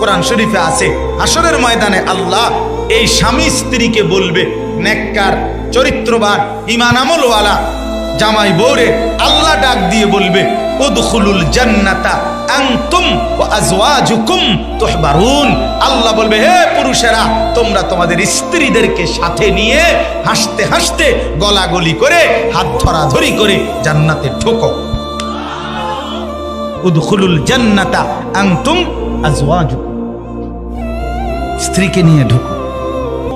কোরআন শরীফে আছে। আসরের ময়দানে আল্লাহ এই স্বামী স্ত্রীকে বলবে, নেককার, চরিত্রবান ইমান জামাই বৌরে আল্লাহ ডাক দিয়ে বলবে, উদখুলুল জান্নাতা আল্লাহ বলবে, হে পুরুষেরা, তোমরা তোমাদের স্ত্রীদেরকে সাথে নিয়ে হাসতে হাসতে গলাগলি করে, হাত ধরাধরি করে জান্নাতে ঢোকো। উদখুলুল জান্নাতা আনতুম আজওয়াজুকুম। স্ত্রীকে নিয়ে ঢুকো।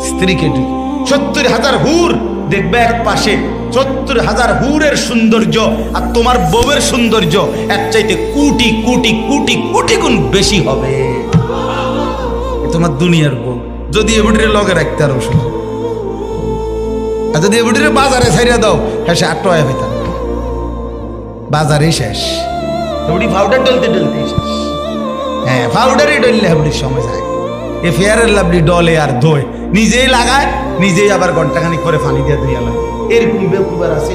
স্ত্রীকে ঢুকো। সত্তর হাজার হুর দেখবে এক পাশে। সত্তর হাজার হুরের সৌন্দর্য আর তোমার বউয়ের সৌন্দর্য এক চাইতে কোটি কোটি কোটি কোটি গুণ বেশি হবে। তোমার দুনিয়ার বউ। যদি এবিটির লগে রাখতে আরও শুধু আর যদি এবিটির বাজারে ছাইড়া দাও হ্যাঁ সে আটটা হইতাম বাজারে শেষ। এবিটি পাউডার ডলতে ডলতে শেষ। হ্যাঁ পাউডারই ডললে এবিটির সময় যায়। এ ফেয়ারের লাভলি ডলে আর ধোয়। নিজেই লাগায়, নিজেই আবার ঘন্টাখানিক করে পানি দিয়ে ধুইয়া লাগে এরকম বেকুবার আছে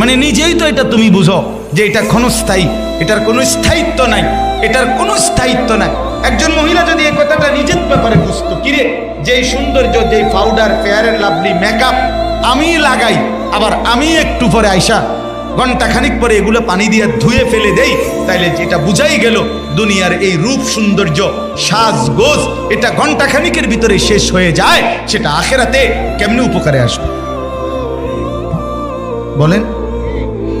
মানে নিজেই তো এটা তুমি বুঝো যে এটা ক্ষণস্থায়ী এটার কোনো স্থায়িত্ব নাই, এটার কোনো স্থায়িত্ব নাই। একজন মহিলা যদি এই কথাটা নিজের ব্যাপারে বুঝতো, কিরে, যেই সৌন্দর্য, যেই পাউডার ফেয়ারের লাভলি মেকআপ আমি লাগাই, আবার আমি একটু পরে আইসা ঘণ্টা খানিক পরে এগুলো পানি দিয়ে ধুয়ে ফেলে দেই, তাইলে যেটা বুঝাই গেল, দুনিয়ার এই রূপ সৌন্দর্য সাজগোজ এটা ঘণ্টা খানিকের ভিতরে শেষ হয়ে যায়, সেটা আখেরাতে কেমনি উপকারে আসবে? বলেন,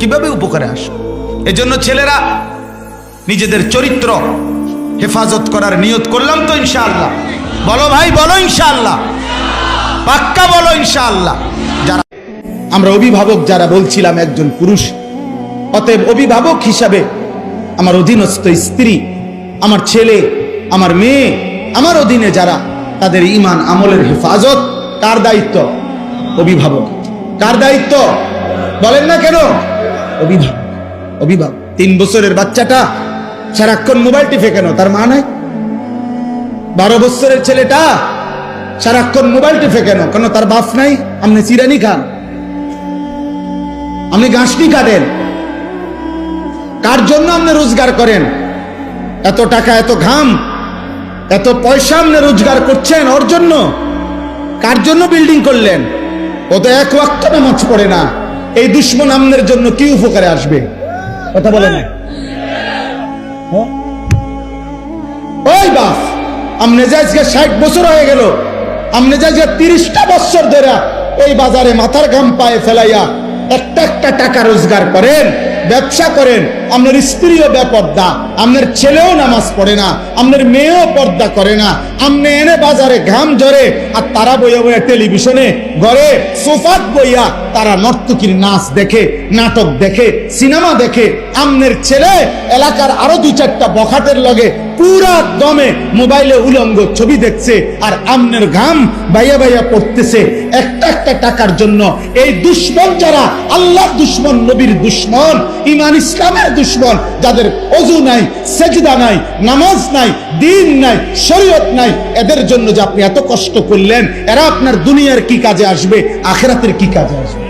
কীভাবে উপকারে আসবে? এজন্য ছেলেরা নিজেদের চরিত্র হেফাজত করার নিয়ত করলাম তো ইনশাআল্লাহ। বলো ভাই, বলো ইনশাআল্লাহ। পাক্কা বলো ইনশাআল্লাহ। আমরা অভিভাবক যারা বলছিলাম একজন পুরুষ, অতএব অভিভাবক হিসাবে আমার অধীনস্থ স্ত্রী, আমার ছেলে, আমার মেয়ে, আমার অধীনে যারা, তাদের ইমান আমলের হেফাজত, কার দায়িত্ব? অভিভাবক। কার দায়িত্ব? বলেন না কেন? অভিভাবক। অভিভাবক। তিন বছরের বাচ্চাটা সারাক্ষণ মোবাইল টিপে কেন? তার মা নাই? বারো বছরের ছেলেটা সারাক্ষণ মোবাইল টিপে কেন? কেন তার বাপ নাই? আপনি চিরানি খান। আপনি গাছটি কাটেন। কার জন্য আপনি রোজগার করেন? এত টাকা, এত ঘাম, এত পয়সা আপনি রোজগার করছেন ওর জন্য? কার জন্য বিল্ডিং করলেন? ও তো এক ওয়াক্ত নামাজ পড়ে না। এই দুশ্মন আমনের জন্য কি উপকারে আসবে? কথা বলে না। হ্যাঁ? ওই বাপ আমনে যে ষাট বছর হয়ে গেল আমনে যে তিরিশটা বছর ধরে এই বাজারে মাথার ঘাম পায়ে ফেলাইয়া একটা একটা টাকা রোজগার করেন ব্যবসা করেন আপনার স্ত্রীও বেপর্দা আপনার ছেলেও নামাজ পড়ে না আপনার মেয়েও পর্দা করে না। আপনি এনে বাজারে ঘাম ঝরে, আর তারা বইয়া বইয়া টেলিভিশনে ঘরে সোফাত বইয়া তারা নর্তকীর নাচ দেখে, নাটক দেখে, সিনেমা দেখে। আমনের ছেলে এলাকার আরও দুই চারটা বখাটের লগে পুরা দমে মোবাইলে উলঙ্গ ছবি দেখছে, আর আমনের ঘাম বাইয়া বাইয়া পড়তেছে। একটা একটা টাকার জন্য এই দুশ্মন যারা আল্লাহ দুশ্মন, নবীর দুশ্মন ইমান ইসলামের দুশ্মন যাদের অজু নাই, সেজদা নাই, নামাজ নাই, দিন নাই, শরীয়ত নাই, এদের জন্য যে আপনি এত কষ্ট করলেন, এরা আপনার দুনিয়ার কি কাজে আসবে, আখেরাতের কি কাজে আসবে?